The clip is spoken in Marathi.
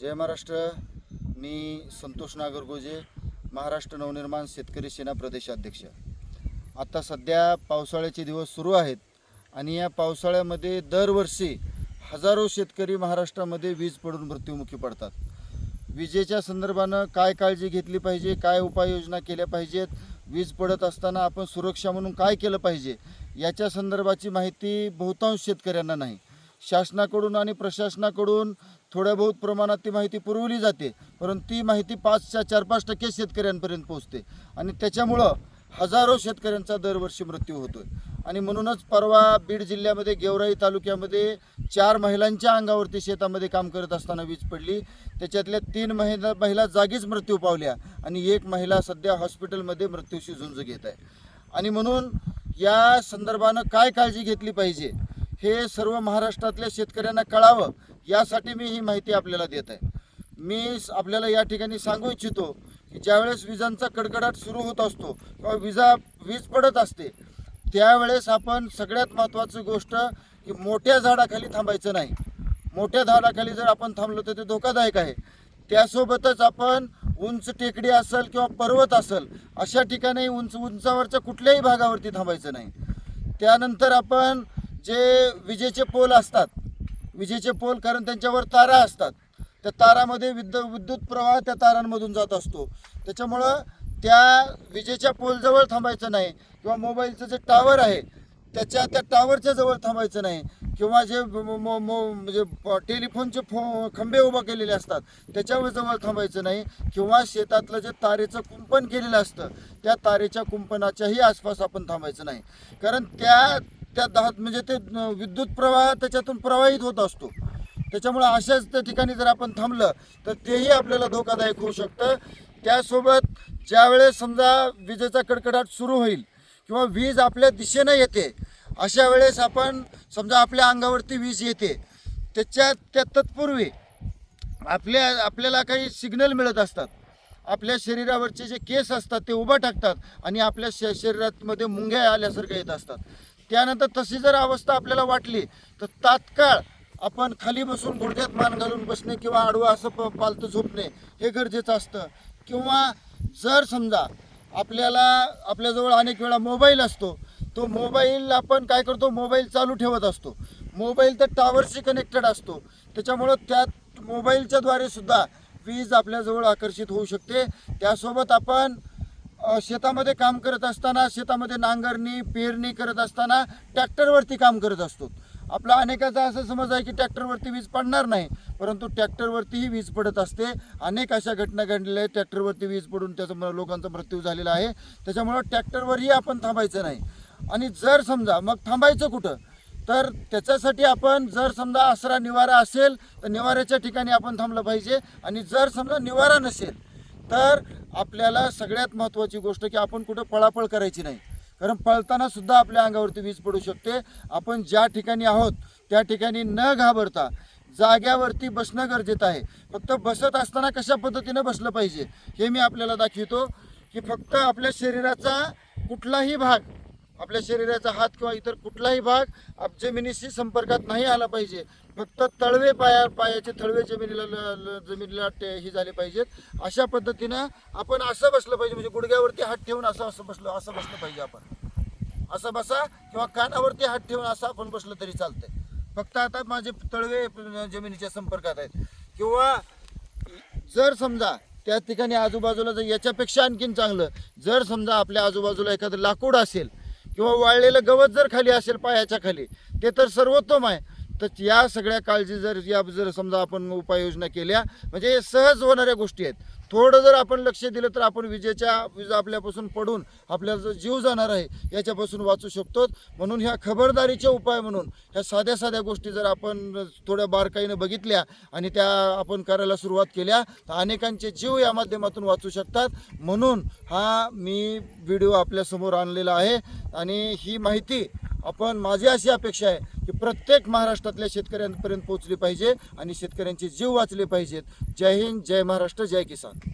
जय महाराष्ट्र. मी संतोष नागरगोजे महाराष्ट्र नवनिर्माण शेतकरी सेना प्रदेशाध्यक्ष. आता सध्या पावसाळ्याचे दिवस सुरू आहेत आणि या पावसाळ्यामध्ये दरवर्षी हजारो शेतकरी महाराष्ट्रामध्ये वीज पडून मृत्युमुखी पडतात. विजेच्या संदर्भानं काय काळजी घेतली पाहिजे काय उपाययोजना केल्या पाहिजेत वीज पडत असताना आपण सुरक्षा म्हणून काय केलं पाहिजे याच्या संदर्भाची माहिती बहुतांश शेतकऱ्यांना नाही. शासनाकडून आणि प्रशासनाकडून थोड्या बहुत प्रमाणात ती माहिती पुरवली जाते. परंतु ती माहिती पाचच्या चार पाच टक्के शेतकऱ्यांपर्यंत पोहोचते. आणि त्याच्यामुळं हजारो शेतकऱ्यांचा दरवर्षी मृत्यू होतो आहे आणि म्हणूनच परवा बीड जिल्ह्यामध्ये गेवराई तालुक्यामध्ये चार महिलांच्या अंगावरती शेतामध्ये काम करत असताना वीज पडली. त्याच्यातल्या तीन महिला महिला जागीच मृत्यू पावल्या आणि एक महिला सध्या हॉस्पिटलमध्ये मृत्यूशी झुंज घेत आहे. आणि म्हणून या संदर्भानं काय काळजी घेतली पाहिजे? हे सर्व महाराष्ट्रातल्या शेतकऱ्यांना कळावं यासाठी मी ही माहिती आपल्याला देत आहे. मी आपल्याला या ठिकाणी सांगू इच्छितो की ज्यावेळेस विजांचा कडकडाट सुरू होत असतो किंवा विजा वीज पडत असते त्यावेळेस आपण सगळ्यात महत्त्वाची गोष्ट की मोठ्या झाडाखाली थांबायचं नाही. मोठ्या झाडाखाली जर आपण थांबलो तर ते धोकादायक आहे. त्यासोबतच आपण उंच टेकडी असेल किंवा पर्वत असेल अशा ठिकाणी उंच उंचावरच्या कुठल्याही भागावरती थांबायचं नाही. त्यानंतर आपण जे विजेचे पोल असतात विजेचे पोल कारण त्यांच्यावर तारा असतात. त्या तारामध्ये विद्यु विद्युत प्रवाह त्या तारांमधून जात असतो. त्याच्यामुळं त्या विजेच्या पोलजवळ थांबायचं नाही किंवा मोबाईलचं जे टावर आहे त्याच्या त्या टावरच्या जवळ थांबायचं नाही किंवा जे मो- मो- मो- म्हणजे टेलिफोनचे फो खंबे उभा केलेले असतात त्याच्यावर जवळ थांबायचं नाही किंवा शेतातलं जे तारेचं कुंपण केलेलं असतं त्या तारेच्या कुंपणाच्याही आसपास आपण थांबायचं नाही. कारण त्या त्या दहा म्हणजे ते विद्युत प्रवाह त्याच्यातून प्रवाहित होत असतो. त्याच्यामुळं अशाच त्या ठिकाणी जर आपण थांबलं तर तेही आपल्याला धोकादायक होऊ शकतं. त्यासोबत ज्यावेळेस समजा विजेचा कडकडाट सुरू होईल किंवा वीज आपल्या दिशेनं येते अशा वेळेस आपण समजा आपल्या अंगावरती वीज येते त्याच्या त्या तत्पूर्वी आपल्या आपल्याला काही सिग्नल मिळत असतात. आपल्या शरीरावरचे जे केस असतात ते उभा टाकतात आणि आपल्या श शरीरामध्ये मुंग्या आल्यासारख्या येत असतात. त्यानंतर तशी जर अवस्था आपल्याला वाटली तर तात्काळ आपण खाली बसून गुडघ्यात मान घालून बसणे किंवा आडवं असं प पालतं झोपणे हे गरजेचं असतं. किंवा जर समजा आपल्याला आपल्याजवळ अनेक वेळा मोबाईल असतो तो मोबाईल आपण काय करतो मोबाईल चालू ठेवत असतो. मोबाईल तर टावरशी कनेक्टेड असतो. त्याच्यामुळं त्यात मोबाईलच्याद्वारे सुद्धा वीज आपल्याजवळ आकर्षित होऊ शकते. त्यासोबत आपण शेतामध्ये काम करत असताना शेतामध्ये नांगरणी पेरणी करत असताना ट्रॅक्टरवरती काम करत असतो. आपला अनेकाचा असं समज आहे की ट्रॅक्टरवरती वीज पडणार नाही परंतु ट्रॅक्टरवरतीही वीज पडत असते. अनेक अशा घटना घडलेल्या आहेत. ट्रॅक्टरवरती वीज पडून त्याचा लोकांचा मृत्यू झालेला आहे. त्याच्यामुळं ट्रॅक्टरवरही आपण थांबायचं नाही. आणि जर समजा मग थांबायचं कुठं? तर त्याच्यासाठी आपण जर समजा आसरा निवारा असेल तर निवाऱ्याच्या ठिकाणी आपण थांबलं पाहिजे. आणि जर समजा निवारा नसेल तर आपल्याला सगळ्यात महत्त्वाची गोष्ट की आपण कुठं पळापळ करायची नाही. कारण पळताना सुद्धा आपल्या अंगावरती वीज पडू शकते. आपण ज्या ठिकाणी आहोत त्या ठिकाणी न घाबरता जाग्यावरती बसणं गरजेचं आहे. फक्त बसत असताना कशा पद्धतीनं बसलं पाहिजे हे मी आपल्याला दाखवितो की फक्त आपल्या शरीराचा कुठलाही भाग आपल्या शरीराचा हात किंवा इतर कुठलाही भाग आप जमिनीशी संपर्कात नाही आला पाहिजे. फक्त तळवे पाया पायाचे तळवे जमिनीला ल- ल- जमिनीला टे- हे झाले पाहिजेत. अशा पद्धतीनं आपण असं बसलं पाहिजे म्हणजे गुडघ्यावरती हात ठेवून असं असं बसलं असं बसलं पाहिजे आपण. असं बसा किंवा कानावरती हात ठेवून असं आपण बसलं तरी चालतंय. फक्त आता माझे तळवे जमिनीच्या संपर्कात आहेत. किंवा जर समजा त्या ठिकाणी आजूबाजूला जर याच्यापेक्षा आणखीन चांगलं जर समजा आपल्या आजूबाजूला एखादं लाकूड असेल किंवा वाळलेलं गवत जर खाली असेल पायाच्या खाली ते तर सर्वोत्तम आहे. तर या सगळ्या काळजी जर या जर समजा आपण उपाययोजना केल्या म्हणजे हे सहज होणाऱ्या गोष्टी आहेत. थोडं जर आपण लक्ष दिलं तर आपण विजेच्या विजा आपल्यापासून पडून आपल्याला जो जीव जाणार आहे याच्यापासून वाचू शकतो म्हणून ह्या खबरदारीचे उपाय म्हणून ह्या साध्या साध्या गोष्टी जर आपण थोड्या बारकाईनं बघितल्या आणि त्या आपण करायला सुरुवात केल्या तर अनेकांचे जीव या माध्यमातून वाचू शकतात. म्हणून हा मी व्हिडिओ आपल्यासमोर आणलेला आहे आणि ही माहिती आपण माझी अशी अपेक्षा आहे की प्रत्येक महाराष्ट्रातल्या शेतकऱ्यांपर्यंत पोहोचली पाहिजे आणि शेतकऱ्यांचे जीव वाचले पाहिजेत. जय हिंद जय महाराष्ट्र जय किसान.